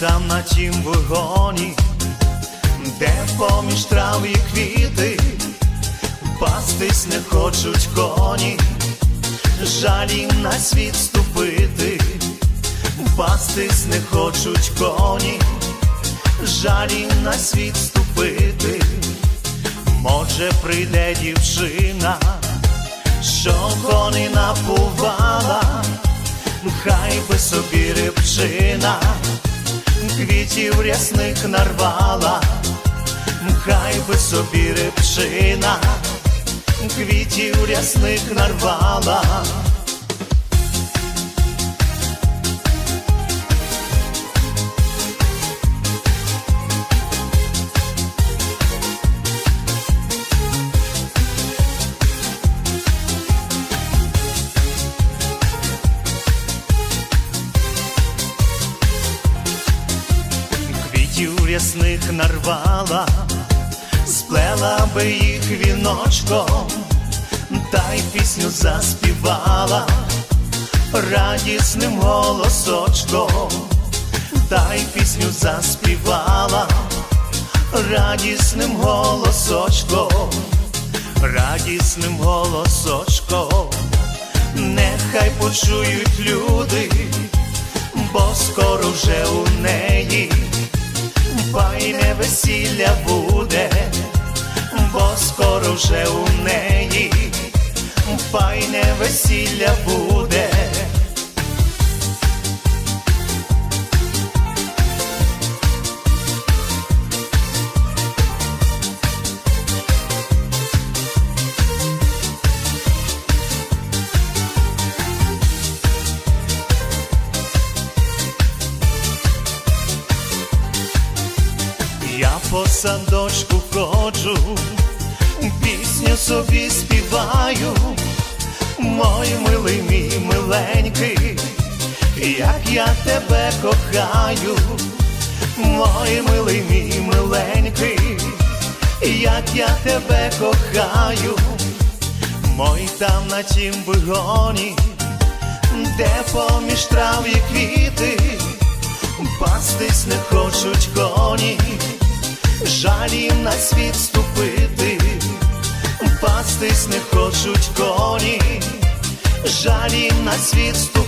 там на тім вигоні, де поміж трав і квіти, пастись не хочуть коні, жаль їм на світ ступити, пастись не хочуть коні, жаль їм на світ ступити, може прийде дівчина, що коней напувала, хай би собі рибчина, квітів рясних нарвала, хай би собі рибчина, квітів рясних нарвала. Рясних нарвала, сплела би їх віночком, та й пісню заспівала радісним голосочком, та й пісню заспівала радісним голосочком, радісним голосочком, нехай почують люди бо скоро вже у неї файне весілля буде, бо скоро вже у неї файне весілля буде. Я по садочку ходжу, пісню собі співаю, мой милий мій миленький, як я тебе кохаю, мой милий мій миленький, як я тебе кохаю, мой там на тім вигоні, де поміж трав і квіти пастись не хочуть коні, жаль на світ ступити, пастись не хочуть коні, жаль на світ ступити,